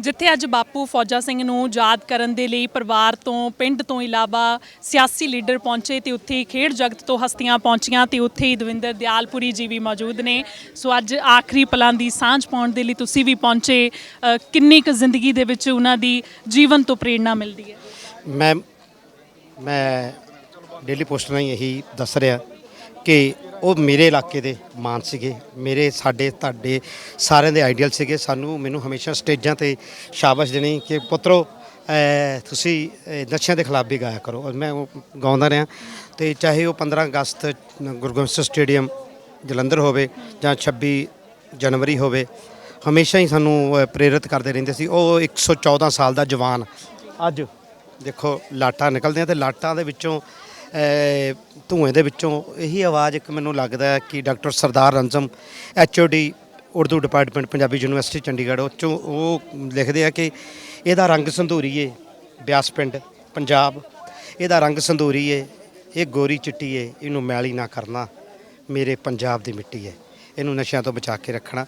ਜਿੱਥੇ ਅੱਜ ਬਾਪੂ ਫੌਜਾ ਸਿੰਘ ਨੂੰ ਯਾਦ ਕਰਨ ਦੇ ਲਈ ਪਰਿਵਾਰ ਤੋਂ, ਪਿੰਡ ਤੋਂ ਇਲਾਵਾ ਸਿਆਸੀ ਲੀਡਰ ਪਹੁੰਚੇ ਤੇ ਉੱਥੇ ਖੇਡ ਜਗਤ ਤੋਂ ਹਸਤੀਆਂ ਪਹੁੰਚੀਆਂ ਤੇ ਉੱਥੇ ਹੀ ਦਵਿੰਦਰ ਦਿਆਲਪੁਰੀ ਜੀ ਵੀ ਮੌਜੂਦ ਨੇ। ਸੋ ਅੱਜ ਆਖਰੀ ਪਲਾਂ ਦੀ ਸਾਂਝ ਪਾਉਣ ਦੇ ਲਈ ਤੁਸੀਂ ਵੀ ਪਹੁੰਚੇ। ਕਿੰਨੀ ਕੁ ਜ਼ਿੰਦਗੀ ਦੇ ਵਿੱਚ ਉਹਨਾਂ ਦੀ ਜੀਵਨ ਤੋਂ ਪ੍ਰੇਰਣਾ ਮਿਲਦੀ ਹੈ? ਮੈਂ ਮੈਂ ਡੇਲੀ ਪੋਸਟ ਰਾਹੀਂ ਇਹੀ ਦੱਸ ਰਿਹਾ ਕਿ ਉਹ ਮੇਰੇ ਇਲਾਕੇ ਦੇ ਮਾਨ ਸੀਗੇ। ਮੇਰੇ ਸਾਡੇ ਤੁਹਾਡੇ ਸਾਰਿਆਂ ਦੇ ਆਈਡੀਅਲ ਸੀਗੇ। ਸਾਨੂੰ ਮੈਨੂੰ ਹਮੇਸ਼ਾ ਸਟੇਜਾਂ ਤੇ ਸ਼ਾਬਾਸ਼ ਦੇਣੀ ਕਿ ਪੁੱਤਰੋ ਤੁਸੀਂ ਨਸ਼ਿਆਂ ਦੇ ਖਿਲਾਫ ਵੀ ਗਾਇਆ ਕਰੋ। ਔਰ ਮੈਂ ਉਹ ਗਾਉਂਦਾ ਰਿਹਾ। ਤੇ ਚਾਹੇ ਉਹ 15 ਅਗਸਤ ਗੁਰੂ ਗੋਬਿੰਦ ਸਿੰਘ ਸਟੇਡੀਅਮ ਜਲੰਧਰ ਹੋਵੇ ਜਾਂ 26 ਜਨਵਰੀ ਹੋਵੇ ਹਮੇਸ਼ਾ ਹੀ ਸਾਨੂੰ ਪ੍ਰੇਰਿਤ ਕਰਦੇ ਰਹਿੰਦੇ ਸੀ। ਉਹ 114 ਸਾਲ ਦਾ ਜਵਾਨ। ਅੱਜ। ਦੇਖੋ ਲਾਟਾਂ ਨਿਕਲਦੀਆਂ ਤੇ ਲਾਟਾਂ ਦੇ ਵਿੱਚੋਂ ਧੂਏ ਦੇ ਵਿੱਚੋਂ ਇਹੀ ਆਵਾਜ਼ ਇੱਕ ਮੈਨੂੰ ਲੱਗਦਾ ਹੈ ਕਿ doctor Sardar Ranjam HOD Urdu department, Punjabi university, Chandigarh, ਉਹ 'ਚੋਂ ਉਹ ਲਿਖਦੇ ਆ ਕਿ ਇਹਦਾ ਰੰਗ ਸੰਧੂਰੀ ਏ, ਬਿਆਸ ਪਿੰਡ, ਪੰਜਾਬ। ਇਹਦਾ ਰੰਗ ਸੰਧੂਰੀ ਏ, ਇਹ ਗੋਰੀ ਚਿੱਟੀ ਏ, ਇਹਨੂੰ ਮੈਲੀ ਨਾ ਕਰਨਾ, ਮੇਰੇ ਪੰਜਾਬ ਦੀ ਮਿੱਟੀ ਹੈ ਇਹਨੂੰ ਨਸ਼ਿਆਂ ਤੋਂ ਬਚਾ ਕੇ ਰੱਖਣਾ।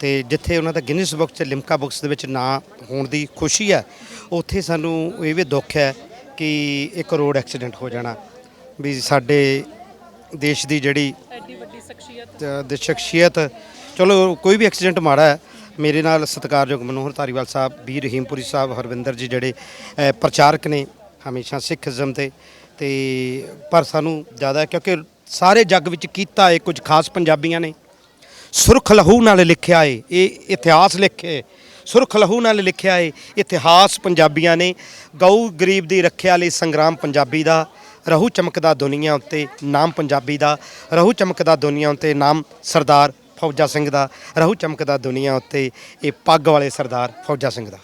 ਤੇ ਜਿੱਥੇ ਉਹਨਾਂ ਦਾ ਗਿਨੀਸ ਬੁੱਕ 'ਚ, ਲਿਮਕਾ ਬੁੱਕਸ ਦੇ ਵਿੱਚ ਨਾਂ ਹੋਣ ਦੀ ਖੁਸ਼ੀ ਹੈ, ਉੱਥੇ ਸਾਨੂੰ ਇਹ ਵੀ ਦੁੱਖ ਹੈ ਕਿ ਇੱਕ ਰੋਡ ਐਕਸੀਡੈਂਟ ਹੋ ਜਾਣਾ। ਵੀ ਸਾਡੇ ਦੇਸ਼ ਦੀ ਜਿਹੜੀ ਐਡੀ ਵੱਡੀ ਸ਼ਖਸੀਅਤ। ਦੇ ਸ਼ਖਸੀਅਤ। ਚਲੋ ਕੋਈ ਵੀ ਐਕਸੀਡੈਂਟ ਮਾੜਾ ਹੈ ਮੇਰੇ ਨਾਲ ਸਤਿਕਾਰਯੋਗ ਮਨੋਹਰ ਧਾਰੀਵਾਲ ਸਾਹਿਬ ਵੀਰ ਰਹੀਮਪੁਰੀ ਸਾਹਿਬ ਹਰਵਿੰਦਰ ਜੀ ਜਿਹੜੇ ਪ੍ਰਚਾਰਕ ਨੇ ਹਮੇਸ਼ਾ ਸਿੱਖੀਜ਼ਮ ਤੇ ਤੇ ਪਰ ਸਾਨੂੰ ਜ਼ਿਆਦਾ ਕਿਉਂਕਿ ਸਾਰੇ ਜੱਗ ਵਿੱਚ ਕੀਤਾ ਹੈ ਕੁਝ ਖਾਸ ਪੰਜਾਬੀਆਂ ਨੇ। ਸੁਰਖ ਲਹੂ ਨਾਲ ਲਿਖਿਆ ਏ ਇਹ ਇਤਿਹਾਸ ਲਿਖੇ ਸੁਰਖ ਲਹੂ ਨਾਲ ਲਿਖਿਆ ਏ ਇਤਿਹਾਸ ਪੰਜਾਬੀਆਂ ਨੇ ਗਊ ਗਰੀਬ ਦੀ ਰੱਖਿਆ ਲਈ ਸੰਗਰਾਮ ਪੰਜਾਬੀ ਦਾ ਰਹੂ ਚਮਕਦਾ ਦੁਨੀਆ ਉੱਤੇ ਨਾਮ ਪੰਜਾਬੀ ਦਾ ਰਹੂ ਚਮਕਦਾ ਦੁਨੀਆ ਉੱਤੇ ਨਾਮ ਸਰਦਾਰ ਫੌਜਾ ਸਿੰਘ ਦਾ ਰਹੂ ਚਮਕਦਾ ਦੁਨੀਆ ਉੱਤੇ ਇਹ ਪੱਗ ਵਾਲੇ ਸਰਦਾਰ ਫੌਜਾ ਸਿੰਘ ਦਾ।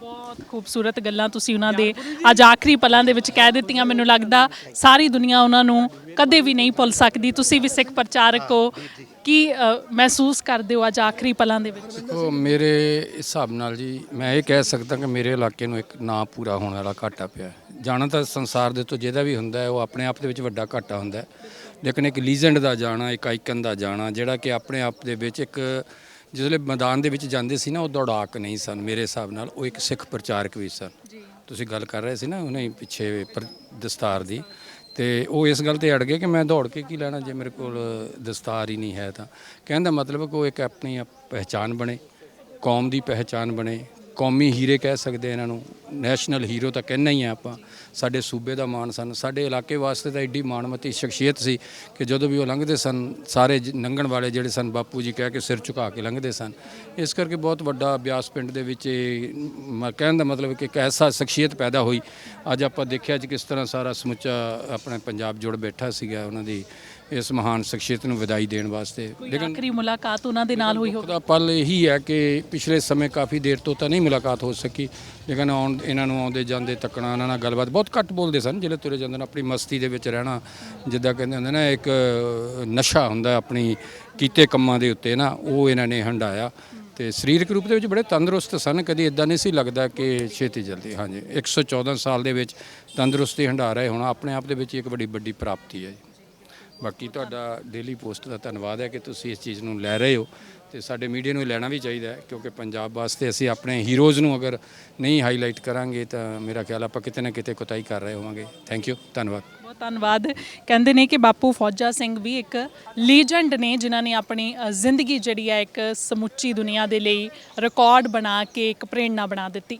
ਬਹੁਤ ਖੂਬਸੂਰਤ ਗੱਲਾਂ ਤੁਸੀਂ ਉਹਨਾਂ ਦੇ ਅੱਜ ਆਖਰੀ ਪਲਾਂ ਦੇ ਵਿੱਚ ਕਹਿ ਦਿੱਤੀਆਂ। ਮੈਨੂੰ ਲੱਗਦਾ ਸਾਰੀ ਦੁਨੀਆ ਉਹਨਾਂ ਨੂੰ ਕਦੇ ਵੀ ਨਹੀਂ ਭੁੱਲ ਸਕਦੀ। ਤੁਸੀਂ ਵੀ ਸਿੱਖ ਪ੍ਰਚਾਰਕ ਹੋ। ਕੀ ਅ, ਮਹਿਸੂਸ ਕਰਦੇ ਹੋ ਅੱਜ ਆਖਰੀ ਪਲਾਂ ਦੇ ਵਿੱਚ? ਦੇਖੋ ਮੇਰੇ ਹਿਸਾਬ ਨਾਲ ਜੀ ਮੈਂ ਇਹ ਕਹਿ ਸਕਦਾ ਕਿ ਮੇਰੇ ਇਲਾਕੇ ਨੂੰ ਇੱਕ ਨਾਂ ਪੂਰਾ ਹੋਣ ਵਾਲਾ ਘਾਟਾ ਪਿਆ ਹੈ। ਜਾਣਾ ਤਾਂ ਸੰਸਾਰ ਦੇ ਤੋਂ ਜਿਹਦਾ ਵੀ ਹੁੰਦਾ ਹੈ ਉਹ ਆਪਣੇ ਆਪ ਦੇ ਵਿੱਚ ਵੱਡਾ ਘਾਟਾ ਹੁੰਦਾ ਹੈ। ਲੇਕਿਨ ਇੱਕ ਲੀਜੈਂਡ ਦਾ ਜਾਣਾ ਇੱਕ ਆਈਕਨ ਦਾ ਜਾਣਾ ਜਿਹੜਾ ਕਿ ਆਪਣੇ ਆਪ ਦੇ ਵਿੱਚ ਇੱਕ ਜਿਸਲੇ ਮੈਦਾਨ ਦੇ ਵਿੱਚ ਜਾਂਦੇ ਸੀ ਨਾ ਉਹ ਦੌੜਾਕ ਨਹੀਂ ਸਨ ਮੇਰੇ ਹਿਸਾਬ ਨਾਲ ਉਹ ਇੱਕ ਸਿੱਖ ਪ੍ਰਚਾਰਕ ਵੀ ਸਨ। ਤੁਸੀਂ ਗੱਲ ਕਰ ਰਹੇ ਸੀ ਨਾ ਉਹਨੇ ਪਿੱਛੇ ਦਸਤਾਰ ਦੀ। ਤੇ ਉਹ ਇਸ ਗੱਲ ਤੇ ਅੜ ਗਏ ਕਿ ਮੈਂ ਦੌੜ ਕੇ ਕੀ ਲੈਣਾ ਜੇ ਮੇਰੇ ਕੋਲ ਦਸਤਾਰ ਹੀ ਨਹੀਂ ਹੈ ਤਾਂ। ਕਹਿਣ ਦਾ ਮਤਲਬ ਕਿ ਉਹ ਇੱਕ ਆਪਣੀ ਆਪ- ਪਹਿਚਾਣ ਬਣੇ ਕੌਮ ਦੀ ਪਹਿਚਾਣ ਬਣੇ ਕੌਮੀ ਹੀਰੇ ਕਹਿ ਸਕਦੇ ਇਹਨਾਂ ਨੂੰ, ਨੈਸ਼ਨਲ ਹੀਰੋ ਤਾਂ ਕਹਿਣਾ ਹੀ ਆ ਆਪਾਂ। ਸਾਡੇ ਸੂਬੇ ਦਾ ਮਾਣ ਸਨ, ਸਾਡੇ ਇਲਾਕੇ ਵਾਸਤੇ ਤਾਂ ਐਡੀ ਮਾਣਮਤੀ ਸ਼ਖਸੀਅਤ ਸੀ ਕਿ ਜਦੋਂ ਵੀ ਉਹ ਲੰਘਦੇ ਸਨ, ਸਾਰੇ ਲੰਘਣ ਵਾਲੇ ਜਿਹੜੇ ਸਨ, ਬਾਪੂ ਜੀ ਕਹਿ ਕੇ ਸਿਰ ਝੁਕਾ ਕੇ ਲੰਘਦੇ ਸਨ। ਇਸ ਕਰਕੇ ਬਹੁਤ ਵੱਡਾ ਬਿਆਸ ਪਿੰਡ ਦੇ ਵਿੱਚ ਇਹ ਮ- ਕਹਿਣ ਦਾ ਮਤਲਬ ਕਿ ਇੱਕ ਐਸਾ ਸ਼ਖਸੀਅਤ ਪੈਦਾ ਹੋਈ। ਅੱਜ ਆਪਾਂ ਦੇਖਿਆ ਜੀ ਕਿਸ ਤਰ੍ਹਾਂ ਸਾਰਾ ਸਮੁੱਚਾ ਆਪਣਾ ਪੰਜਾਬ ਜੁੜ ਬੈਠਾ ਸੀਗਾ, ਉਹਨਾਂ ਦੀ ਇਸ ਮਹਾਨ ਸ਼ਖਸੀਅਤ ਨੂੰ ਵਿਦਾਈ ਦੇਣ ਵਾਸਤੇ। ਕੋਈ ਆਖਰੀ ਮੁਲਾਕਾਤ ਉਹਨਾਂ ਦੇ ਨਾਲ ਹੋਈ ਹੋਵੇ? ਦਾ ਪਲ ਇਹੀ ਹੈ ਕਿ ਪਿਛਲੇ ਸਮੇਂ ਕਾਫੀ ਦੇਰ ਤੋਂ ਤਾਂ ਨਹੀਂ ਮੁਲਾਕਾਤ ਹੋ ਸਕੀ। ਲੇਕਿਨ ਆਉਣ ਇਹਨਾਂ ਨੂੰ ਆਉਂਦੇ ਜਾਂਦੇ ਤੱਕਣਾ ਇਹਨਾਂ ਨਾਲ ਗੱਲਬਾਤ ਬਹੁਤ ਘੱਟ ਬੋਲਦੇ ਸਨ ਜਿਹੜੇ ਤੁਰੇ ਜਾਂਦੇ ਨੇ ਆਪਣੀ ਮਸਤੀ ਦੇ ਵਿੱਚ ਰਹਿਣਾ ਜਿੱਦਾਂ ਕਹਿੰਦੇ ਹੁੰਦੇ ਨਾ ਇੱਕ ਨਸ਼ਾ ਹੁੰਦਾ ਆਪਣੀ ਕੀਤੇ ਕੰਮਾਂ ਦੇ ਉੱਤੇ ਨਾ ਉਹ ਇਹਨਾਂ ਨੇ ਹੰਡਾਇਆ। ਤੇ ਸਰੀਰਕ ਰੂਪ ਦੇ ਵਿੱਚ ਬੜੇ ਤੰਦਰੁਸਤ ਸਨ ਕਦੀ ਇਦਾਂ ਨਹੀਂ ਸੀ ਲੱਗਦਾ ਕਿ ਛੇਤੀ ਜਲਦੀ ਹਾਂਜੀ 114 ਸਾਲ ਦੇ ਵਿੱਚ ਤੰਦਰੁਸਤੀ ਹੰਡਾ ਰਹੇ ਹੋਣਾ ਆਪਣੇ ਆਪ ਦੇ ਵਿੱਚ ਇੱਕ ਵੱਡੀ ਵੱਡੀ ਪ੍ਰਾਪਤੀ ਹੈ ਜੀ। ਬਾਕੀ ਤੁਹਾਡਾ ਡੇਲੀ ਪੋਸਟ ਦਾ ਧੰਨਵਾਦ ਹੈ ਕਿ ਤੁਸੀਂ ਇਸ ਚੀਜ਼ ਨੂੰ ਲੈ ਰਹੇ ਹੋ ਤੇ ਸਾਡੇ ਮੀਡੀਆ ਨੂੰ ਲੈਣਾ ਵੀ ਚਾਹੀਦਾ ਹੈ ਕਿਉਂਕਿ ਪੰਜਾਬ ਵਾਸਤੇ ਅਸੀਂ ਆਪਣੇ ਹੀਰੋਜ਼ ਨੂੰ ਅਗਰ ਨਹੀਂ ਹਾਈਲਾਈਟ ਕਰਾਂਗੇ ਤਾਂ ਮੇਰਾ ਖਿਆਲ ਆਪਾਂ ਕਿਤੇ ਨਾ ਕਿਤੇ ਕੁਤਾਈ ਕਰ ਰਹੇ ਹੋਵਾਂਗੇ। ਥੈਂਕ ਯੂ ਧੰਨਵਾਦ। ਬਹੁਤ ਧੰਨਵਾਦ। ਕਹਿੰਦੇ ਨੇ ਕਿ ਬਾਪੂ ਫੌਜਾ ਸਿੰਘ ਵੀ ਇੱਕ ਲੀਜੈਂਡ ਨੇ ਜਿਨ੍ਹਾਂ ਨੇ ਆਪਣੀ ਅ, ਜ਼ਿੰਦਗੀ ਜਿਹੜੀ ਹੈ ਇੱਕ ਸਮੁੱਚੀ ਦੁਨੀਆ ਦੇ ਲਈ ਰਿਕਾਰਡ ਬਣਾ ਕੇ ਇੱਕ ਪ੍ਰੇਰਣਾ ਬਣਾ ਦਿੱਤੀ।